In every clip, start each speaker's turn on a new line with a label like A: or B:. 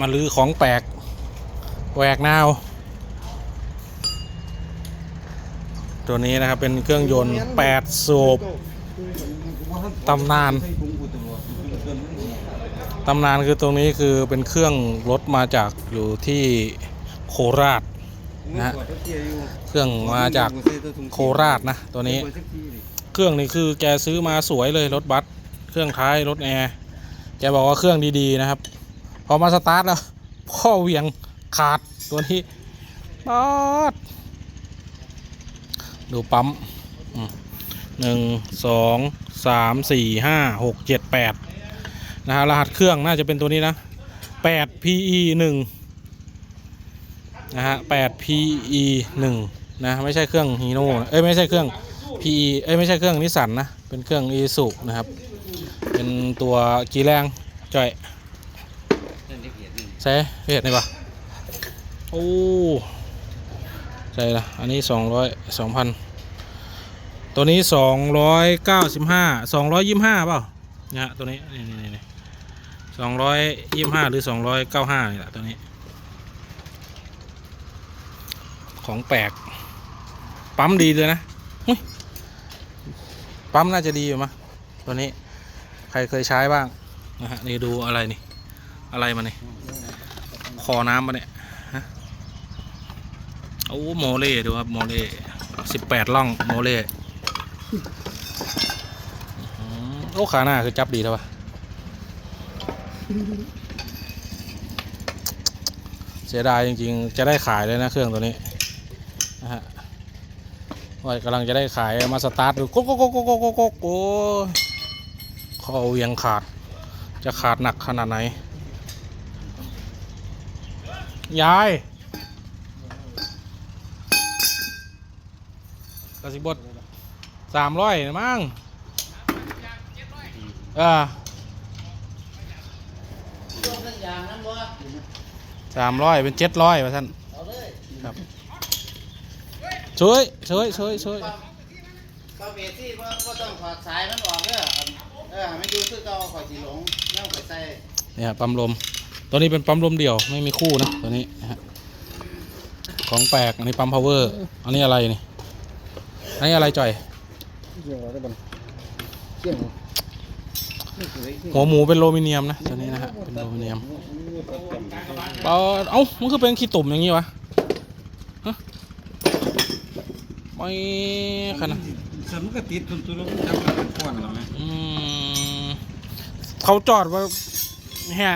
A: มาลือของแปลกแหวกแนวตัวนี้นะครับเป็นเครื่องยนต์ 8 สูบตำนานตำนานคือตรงนี้คือเป็นเครื่องรถมาจากอยู่ที่โคราชนะฮะเครื่องมาจากโคราชนะตัวนี้ เครื่องนี้คือแกซื้อมาสวยเลยรถบัสเครื่องท้ายรถแอร์แกบอกว่าเครื่องดีๆนะครับ พอมาสตาร์ทแล้ว พ่อเหวียงขาดตัวนี้ปอดดูปั๊มหนึ่งสองสามสี่ห้าหกเจ็ดแปดนะฮะรหัสเครื่องน่าจะเป็นตัวนี้นะแปด PE หนึ่งนะฮะแปด PE หนึ่งนะไม่ใช่เครื่องฮีโน่เอ้ยไม่ใช่เครื่อง PE เอ้ยไม่ใช่เครื่องนิสสันนะ เป็นเครื่องอีสุนะครับ เป็นตัวกีแรงจ่อย ใช่เพจนี่ปะโอ้ใช่ละอันนี้สองร้อยสองพันตัวนี้สองร้อยเก้าสิบห้าสองร้อยยี่ห้าเปล่าเนี่ยฮะตัวนี้นี่นี่นี่สองร้อยยี่ห้าหรือสองร้อยเก้าห้านี่แหละตัวนี้ ของแปลกปั๊มดีเลยนะปั๊มน่าจะดีอยู่มั้งตัวนี้ใครเคยใช้บ้างนะฮะนี่ดูอะไรนี่อะไรมาเนี่ย คอน้ำมาเนี่ยฮะโอ้โมเล่ดูครับโมเล่สิบแปดล่องโมเล่โอ้ขาหน้าคือจับดีเท่าปะเสียดายจริงๆ จะได้ขายเลยนะเครื่องตัวนี้นะฮะว่ากำลังจะได้ขายมาสตาร์ทดูโก๊กโก๊กโก๊กโก๊กโก๊กโก๊กโก๊กโอ้ยคอเวียงขาด จะขาดหนักขนาดไหน ยายกระสิบบดสามร้อยมั้งเออสามร้อยเป็นเจ็ดร้อยว่าท่านครับช่วยช่วยช่วยช่วย
B: ก็เบสที่ว่าก็ต้องถอดสายมันออกเด้อเออไม่ดูคือเก่าข่อยสิหลงแล้วข่อยใส่
A: เนี่ยปั๊มลม ตัวนี้เป็นปั๊มลมเดี่ยวไม่มีคู่นะตัวนี้นะฮะของแปลกอันนี้ปั๊มพาวเวอร์อันนี้อะไรนี่อันนี้อะไรจ่อย
C: เกี่ยวอะไรบ้างเกี่ยว
A: หัวหมูเป็นโลมิเนียมนะตัวนี้นะฮะเป็นโลมิเนียมเอาเอ้ามันคือเป็นขี้ตุ่มอย่างงี้วะฮะไม่ขนาด
C: ฉันมันก็ติดจนตัวเราจับมันเป็นก้อนแล้วไหม
A: อืมเขาจอดว่าแฮะ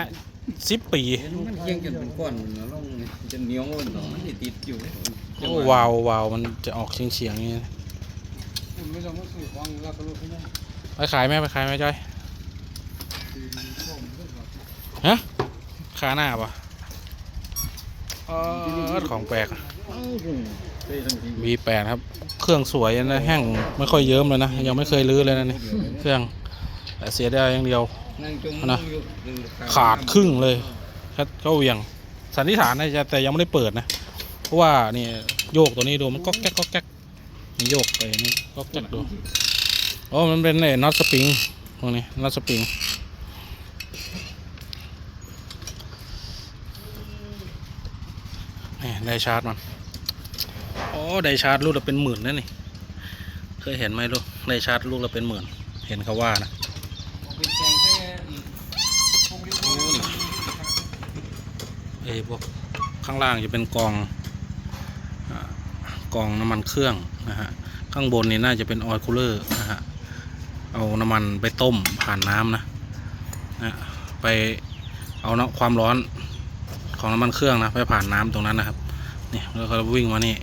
A: สิบปี
C: มันเคียงจนเป็นก้อนแล้วลงจนเหนียวมันมันติดอยู่
A: โอ้วาววาวมันจะออกเฉียงเฉียงๆอย่างนี้นะ
C: ไม่ต้องมาซื้อของราคาลูกพี่น้อง
A: ไปขายไหมไปขายไหมจ้อยฮะขาหน้าปะเออของแปลก
C: ไปทั้งที
A: V8 ครับ เครื่องสวยนะแห้งไม่ค่อยเยิ้มเลยนะ ยังไม่เคยรื้อเลยนะนี่เครื่องแต่เสียดายอย่างเดียว
C: นั่งจม
A: นะขาดครึ่งเลยแค่ก็เหวียง สันนิษฐานนะจะแต่ยังไม่ได้เปิดนะ เพราะว่านี่โยกตัวนี้ดูมันก็แก๊กก็แก๊กมันโยกไปนี่ก็แก๊กดูอ๋อมันเป็นไอ้น็อตสปริงตรงนี้น็อตสปริงนี่ได้ชาร์จมันอ๋อได้ชาร์จลูกละเป็นหมื่นนะนี่เคยเห็นไหมลูกได้ชาร์จลูกละเป็นหมื่น เห็นเขาว่านะ
C: เป็นแข่งแค่
A: โอ้นี่เอ้พวกข้างล่างจะเป็นกองอกองน้ำมันเครื่องนะฮะข้างบนนี่น่าจะเป็นออยล์คูลเลอร์นะฮะเอาน้ำมันไปต้มผ่านน้ำนะนะไปเอาน้ำความร้อนของน้ำมันเครื่องนะไปผ่านน้ำตรงนั้นนะครับนี่แล้วก็วิ่งมานี่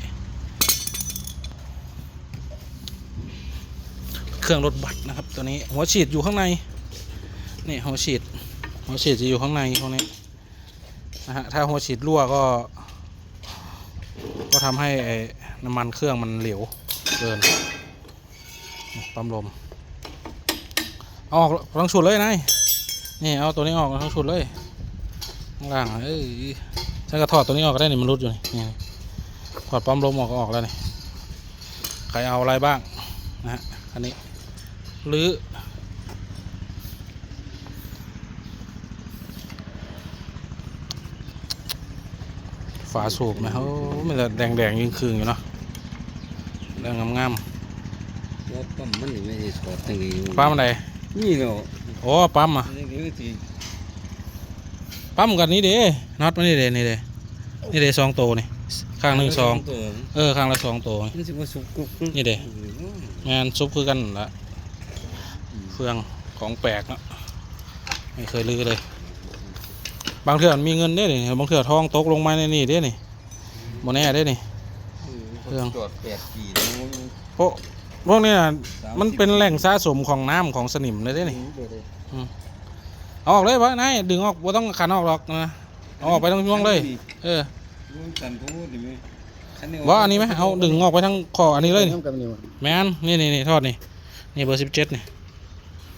A: เครื่องรถบัสนะครับตัวนี้หัวฉีดอยู่ข้างใน นี่หัวฉีดหัวฉีดจะอยู่ข้างในตรงนี้นะฮะถ้าหัวฉีดรั่วก็ ก็ทำให้น้ำมันเครื่องมันเหลวเกินปั๊มลมเอาออกทั้งชุดเลยนายนี่เอาตัวนี้ออกทั้งชุดเลยข้างล่างเอ้ยฉันก็ถอดตัวนี้ออกก็ได้นี่มันรุดอยู่นี่นี่ถอดปั๊มลมออกก็ออกแล้วนี่ใครเอาอะไรบ้างนะฮะอันนี้หรือ ฝาสูบไหมโอ้มันจะแดงแดงๆยิงคืนอยู่เนาะแดงงาม
C: ว่าปั๊มมันนี่ไม่ได้ถอดตั้งนี้
A: ๆปั๊มอะไร
C: นี่เนาะ
A: โอ้ปั๊มอะ
C: นี่คือสิ
A: ปั๊มกันนี้เด้น็อตมันนี่เด้นี่เด้นี่เด้สองตัวนี่ข้างหนึ่งสอง
C: ตัว
A: เออข้างละสองตัว
C: มันสิว่าสุกกุก
A: นี่เด้งานซุปคือกันนั่นละเครื่องของแปลกเนาะไม่เคยลือเลย บางเถื่อมันมีเงินได้นี่บางเถื่อทองตกลงมาในนี่ได้นี่โมแน่ได้นี่ เครื่อง
C: จอดแปดปีแล้ว
A: เพราะพวกนี้น่ะมันเป็นแหล่งสะสมของน้ำของสนิมเลยได้นี่เอาออกเลยปะนายดึงออกบ่ต้องขันออกหรอกนะเอาออกไปทั้งช่วงเลย เออ
C: สันพูดดิมั้ย
A: ว่าอันนี้ไหมเอาดึงออกไปทั้งคออันนี้เลยนี่
B: น้ำกับนิ้ว
A: แมนนี่นี่นี่ทอดนี่นี่เบอร์สิบเจ็ดนี่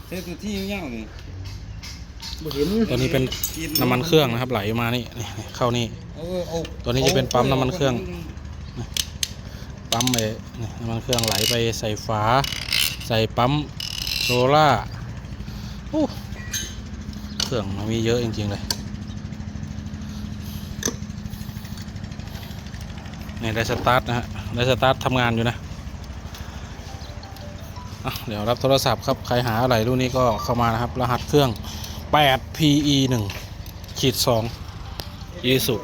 C: เจ้าตัวที่ยาวนี่
B: บ่เห็น
A: ตัวนี้เป็นน้ำมันเครื่องนะครับ ไหลมานี่นี่นี่เข้านี่
C: เอาเอา
A: ตัวนี้จะเป็นปั๊มน้ำมันเครื่องปั๊มไปนี่น้ำมันเครื่องไหลไปใส่ฝา ใส่ปั๊มโซล่าโอ้เครื่องมันมีเยอะจริงๆเลยนี่ได้สตาร์ทนะฮะได้สตาร์ททำงานอยู่นะอะเดี๋ยวรับโทรศัพท์ครับ ใครหาอะไรรุ่นนี้ก็เข้ามานะครับ รหัสเครื่อง 8PE 1ขีด2ยีสุ